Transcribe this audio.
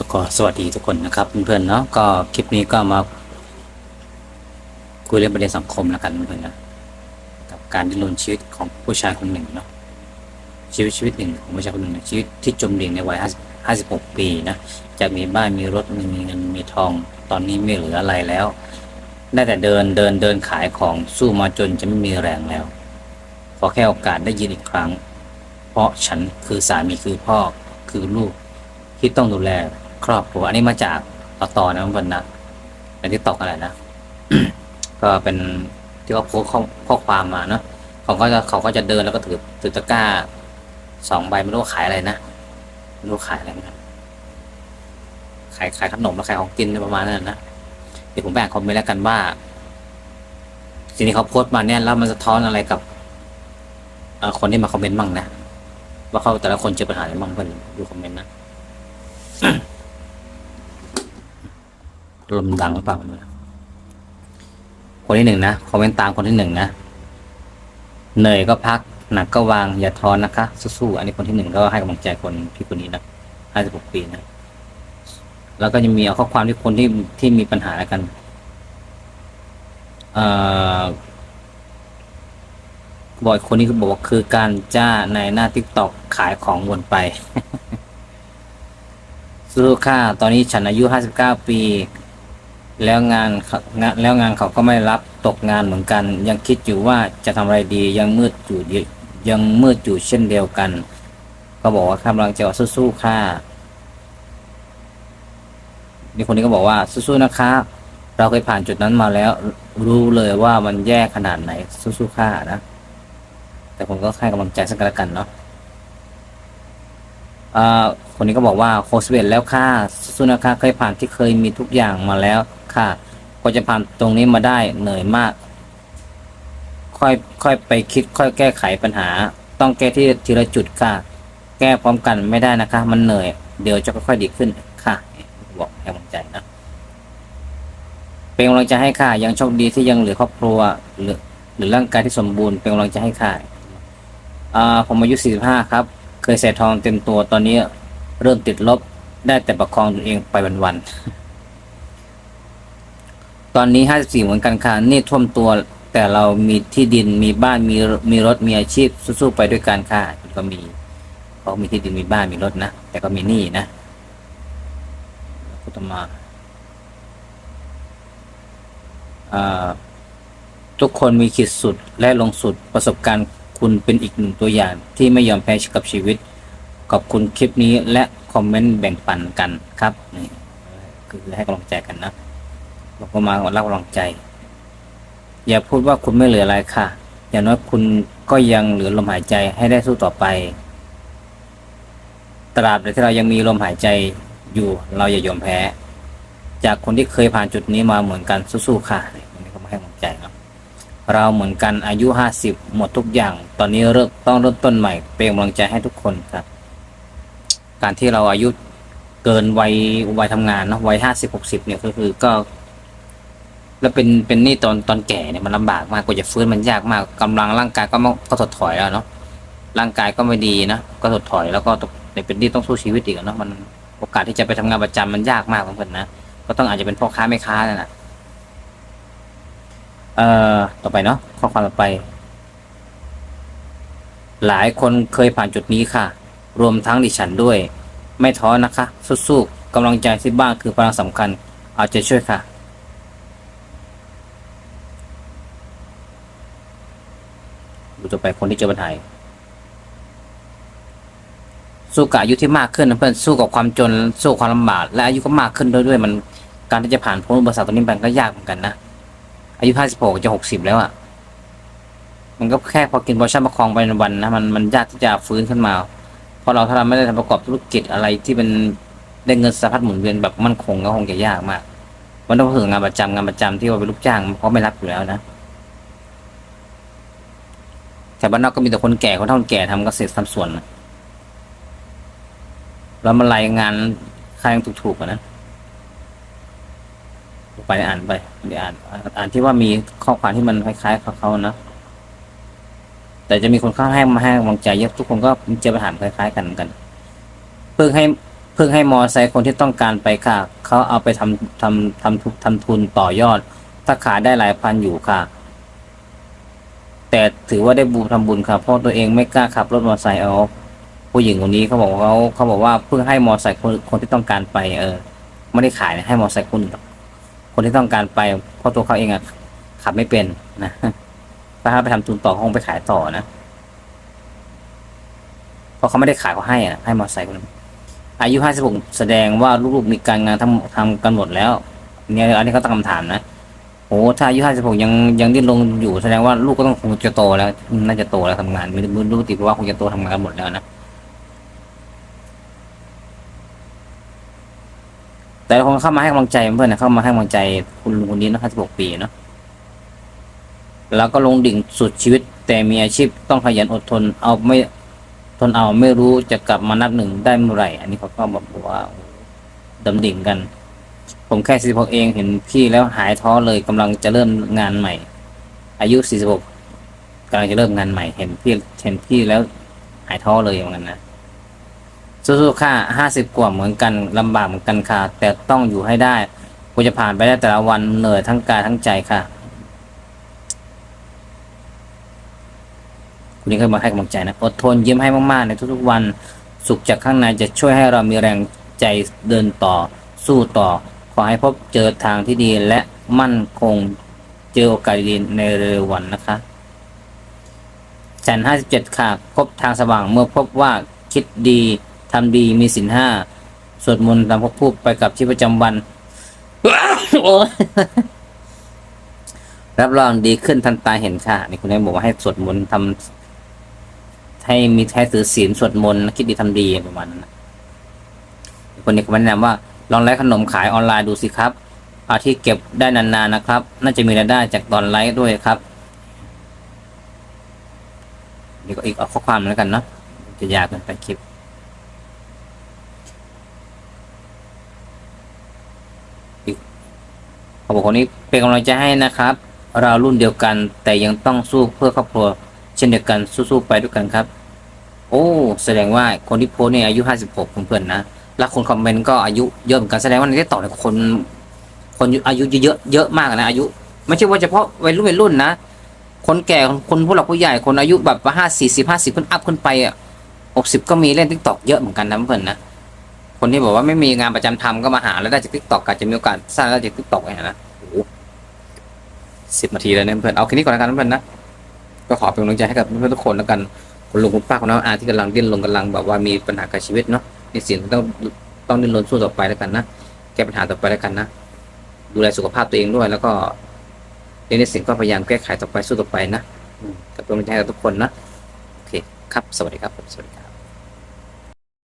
ก็ขอสวัสดีทุกคนนะครับเพื่อนๆเนาะก็คลิปนี้ก็มาคุยเรื่องประเด็นสังคมแล้วกันเพื่อนๆนะกับการดิ้นรนชีวิตของผู้ชายคนหนึ่งเนาะชีวิตชีวิตหนึ่งของผู้ชายคนหนึ่งชีวิตที่จมดิ่งในวัย56 ปีนะจากมีบ้านมีรถมีเงินมีทอง ตอนนี้ไม่เหลืออะไรแล้วได้แต่เดินเดินเดินขายของสู้มาจนจะไม่มีแรงแล้วขอแค่โอกาสได้ยินอีกครั้ง เพราะฉันคือสามีคือพ่อคือลูกที่ต้องดูแล ครอบครัวอันนี้มาจากต่อต่อนะมันนะในที่ตอกอะไรนะก็เป็นที่เขาโพสข้อความมาเนาะเขาก็จะเขาก็จะเดินแล้วก็ถือถือตะกร้าสองใบไม่รู้ขายอะไรนะไม่รู้ขายอะไรนกันขายขายขนมแล้วขายของกินประมาณนั้นนะเดี๋ยวผมแบ่งคอมเมนต์แล้วกันว่าสิ่งที่เขาโพสต์มาเนี่ยแล้วมันสะท้อนอะไรกับคนที่มาคอมเมนต์บ้างนะว่าเขาแต่ละคนเจอปัญหาอะไรบ้างเพื่อนดูคอมเมนต์นะ ลมดังหรือเปล่าคนที่หนึ่งนะคอมเมนต์ตามคนที่หนึ่งนะเหนื่อยก็พักหนักก็วางอย่าท้อนนะคะสู้ๆอันนี้คนที่หนึ่งก็ให้กำลังใจคนพี่คนนี้นะห้าสิบหกปีนะแล้วก็ยังมีเอาข้อความที่คนที่ที่มีปัญหาแล้วกันเอ่อบอกคนนี้ก็บอกว่าคือการจ้าในหน้าทิกตอกขายของวนไปสู้ค่าตอนนี้ฉันอายุ59ปี แล้วงานเขางานแล้วงานเขาก็ไม่รับตกงานเหมือนกัน ยังคิดอยู่ว่าจะทำอะไรดียังมืดอยู่ยังมืดอยู่เช่นเดียวกัน ก็บอกว่ากำลังจะสู้ๆค่ะนี่คนนี้ก็บอกว่าสู้ๆนะคะ เราเคยผ่านจุดนั้นมาแล้วรู้เลยว่ามันแย่ขนาดไหนสู้ๆค่ะนะ แต่ผมก็ให้กำลังใจสักกันละกันเนาะอ่าคนนี้ก็บอกว่าโคสเวตแล้วค่ะสู้ๆนะคะเคยผ่านที่เคยมีทุกอย่างมาแล้ว ค่ะกว่าจะผ่านตรงนี้มาได้เหนื่อยมาก ค่อยค่อยไปคิด ค่อยแก้ไขปัญหา ต้องแก้ที่ทีละจุดค่ะ แก้พร้อมกันไม่ได้นะคะ มันเหนื่อย เดี๋ยวจะค่อยๆดีขึ้นค่ะ บอกให้กำลังใจนะเป็นกำลังใจให้ค่ะยังโชคดีที่ยังเหลือครอบครัวหรือหรือร่างกายที่สมบูรณ์เป็นกำลังใจให้ค่ะอ่าผมอายุ 45 ครับ เคยใส่ทองเต็มตัวตอนนี้ เริ่มติดลบได้แต่ประคองตัวเองไปวันๆ ตอนนี้ 54 เหมือนกันค่ะนี่ท่วมตัว แต่เรามีที่ดินมีบ้านมีมีรถมีอาชีพสู้ๆไปด้วยกันค่ะก็มีเขามีที่ดินมีบ้านมีรถนะแต่ก็มีหนี้นะพุทธมอ่าทุกคนมีขีดสุดและลงสุดประสบการณ์คุณเป็นอีกหนึ่งตัวอย่าง ที่ไม่ยอมแพ้กับชีวิต ขอบคุณคลิปนี้และคอมเมนต์แบ่งปันกันครับนี่คือให้กำลังใจกันนะ เราก็มารับกำลังใจ อย่าพูดว่าคุณไม่เหลืออะไรค่ะ อย่างน้อยคุณก็ยังเหลือลมหายใจให้ได้สู้ต่อไป ตราบใดที่เรายังมีลมหายใจอยู่เราอย่ายอมแพ้ จากคนที่เคยผ่านจุดนี้มาเหมือนกันสู้ๆค่ะนี่คนนี้ก็มาให้กำลังใจเนาะเราเหมือนกันอายุห้าสิบหมดทุกอย่าง ตอนนี้เริ่มต้องเริ่มต้นใหม่เป็นกำลังใจให้ทุกคนครับ การที่เราอายุเกินวัยวัยทำงานเนาะวัยห้าสิบหกสิบเนี่ยก็คือก็ แล้วเป็นเป็นนี่ตอนตอนแก่เนี่ยมันลำบากมากกว่าจะฟื้นมันยากมากกำลังร่างกายก็ก็ถดถอยแล้วเนาะร่างกายก็ไม่ดีนะก็ถดถอยแล้วก็ต้องเป็นนี่ต้องสู้ชีวิตอีกเนาะมันโอกาสที่จะไปทำงานประจำมันยากมากเพื่อนนะก็ต้องอาจจะเป็นพ่อค้าแม่ค้านั่นแหละเอ่อต่อไปเนาะข้อความต่อไป หลายคนเคยผ่านจุดนี้ค่ะ รวมทั้งดิฉันด้วย ไม่ท้อนะคะสู้ๆกำลังใจที่บ้านคือพลังสำคัญ เอาใจช่วยค่ะ ดูต่อไปคนที่เจอปัญหาสู้กับอายุที่มากขึ้นนะเพื่อนสู้กับความจนสู้ความลำบากและอายุก็มากขึ้นด้วยๆมันการที่จะผ่านพ้นอุปสรรคตัวนี้มันก็ยากเหมือนกันนะอายุห้าสิบหกจะหกสิบแล้วอะ่ะ มันก็แค่พอกินพอชั่นประคองไปวันนะมันมันยากที่จะฟื้นขึ้นมาเพราะเราถ้าเราไม่ได้ทำประกอบธุรกิจอะไรที่เป็นได้เงินสะพัดหมุนเวียนแบบมั่นคงก็คงจะยากมากมันต้องถึงงานประจำงานประจำที่ว่าเป็นลูกจ้างเพราะไม่รับอยู่แล้วนะ แต่บ้านนอกก็มีแต่คนแก่คนเฒ่านแก่ทำเกษตรทำสวนนะแล้วมันรายงานค่ายังถูกๆอะนะไปอ่านไปเดี๋ยวอ่าน อ่านที่ว่ามีข้อความที่มันคล้ายๆเขานะแต่จะมีคนเข้าให้มาให้กำลังใจเยอะทุกคนก็เจอปัญหาคล้าย ๆ กันเหมือนกัน เพิ่งให้เพิ่งให้มอไซค์คนที่ต้องการไปค่ะ เขาเอาไปทำทำทำทุทำทุนต่อยอดถ้าขายได้หลายพันอยู่ค่ะ แต่ถือว่าได้บุญทำบุญค่ะเพราะตัวเองไม่กล้าขับรถมอเตอร์ไซค์เอา ผู้หญิงคนนี้เขาบอกว่าเขาเขาบอกว่าเพิ่งให้มอเตอร์ไซค์คนคนที่ต้องการไป เออไม่ได้ขายนะให้มอเตอร์ไซค์คนอื่นหรอกคนที่ต้องการไปเพราะตัวเขาเองอะขับไม่เป็นนะถ้าไปทำทุนต่อคงไปขายต่อนะเพราะเขาไม่ได้ขายเขาให้อะให้มอเตอร์ไซค์คนนั้นอายุห้าสิบหกแสดงว่าลูกๆมีการงานทำทำกันหมดแล้วเนี่ยอันนี้เขาตั้งคำถามนะ โอ้ถ้าอายุห้าสิบหกยังยังดิ้นรนอยู่แสดงว่าลูกก็ต้องคงจะโตแล้ว น่าจะโตแล้วทำงานไม่รู้รู้ติดว่าคงจะโตทำงานกันหมดแล้วนะแต่คงเข้ามาให้กำลังใจเพื่อนนะเข้ามาให้กำลังใจคุณลุงคนนี้นะห้าสิบหกปีเนาะแล้วก็ลงดิ่งสุดชีวิต แต่มีอาชีพต้องขยันอดทน เอาไม่ทนเอาไม่รู้จะกลับมานับหนึ่งได้เมื่อไหร่ อันนี้เขาก็บอกว่าดำดิ่งกัน ผมแค่สี่สิบหกเองเห็นพี่แล้วหายท้อเลยกำลังจะเริ่มงานใหม่ อายุสี่สิบหกกำลังจะเริ่มงานใหม่ เห็นพี่เห็นพี่แล้วหายท้อเลยเหมือนกันนะสู้ๆค่ะห้าสิบกว่าเหมือนกันลำบากเหมือนกันค่ะ แต่ต้องอยู่ให้ได้กูจะผ่านไปได้แต่ละวันเหนื่อยทั้งกายทั้งใจค่ะ คุณนี้ก็มาให้กำลังใจนะอดทนยิ้มให้มากๆในทุกๆวัน สุขจากข้างในจะช่วยให้เรามีแรงใจเดินต่อสู้ต่อ ให้พบเจอทางที่ดีและมั่นคงเจอโอกาสดีในเร็ววันนะคะฉันห้าสิบเจ็ดค่ะ พบทางสว่างเมื่อพบว่าคิดดีทำดีมีสินห้าสวดมนต์ตามพบพูดไปกับชีวิตประจำวันรับรองดีขึ้นทันตาเห็นค่ะนี่คุณแม่บอกว่าให้สวดมนต์ทำให้มีให้ถือศีลสวดมนต์คิดดีทำดีประมาณนั้นคนนี้ก็แนะนำว่า ลองไลฟ์ขนมขายออนไลน์ดูสิครับอาที่เก็บได้นานๆนะครับ น่าจะมีรายได้จากตอนไลฟ์ด้วยครับนี่ก็อีกเอาข้อความแล้วกันเนาะจะยาวเกินไปคลิปเขาบอกคนนี้เป็นกำลังใจให้นะครับ เรารุ่นเดียวกันแต่ยังต้องสู้เพื่อครอบครัว เช่นเดียวกันสู้ๆไปด้วยกันครับ โอ้ แสดงว่าคนที่โพสเนี่ยอายุห้าสิบหกเพื่อนๆนะ แล้วคนคอมเมนต์ก็อายุเยอะเหมือนกันแสดงว่าในที่ต่อเนี่ยคน คนอายุเยอะเยอะมากนะอายุ ไม่ใช่ว่าเฉพาะวัยรุ่นวัยรุ่นนะคนแก่คนผู้หลักผู้ใหญ่คนอายุแบบว่าห้าสี่สิบห้าสิบขึ้นอัพขึ้นไปอะหกสิบก็มีเล่นทิกตอกเยอะเหมือนกันนะเพื่อนนะคนที่บอกว่าไม่มีงานประจำทำก็มาหาแล้วได้จากทิกตอกอาจจะมีโอกาสสร้างได้จากทิกตอกไงนะโอ้สิบนาทีแล้วเนี่ยเพื่อนเอาแค่นี้ก่อนแล้วกันเพื่อนนะก็ขอเป็นกำลังใจให้กับเพื่อนทุกคนแล้วกันคุณลุงคุณป้าคุณน้าอาที่กำลังดิ้นรนกำลังแบบว่ามีปัญหากับชีวิตเนาะ ในสิ่งที่ต้องต้องดิ้นรนสู้ต่อไปแล้วกันนะแก้ปัญหาต่อไปแล้วกันนะดูแลสุขภาพตัวเองด้วย แล้วก็ในสิ่งก็พยายามแก้ไขต่อไปสู้ต่อไปนะอืมกับเป็นกำลังใจให้กับทุกคนนะโอเคครับสวัสดีครับผมสวัสดีครับ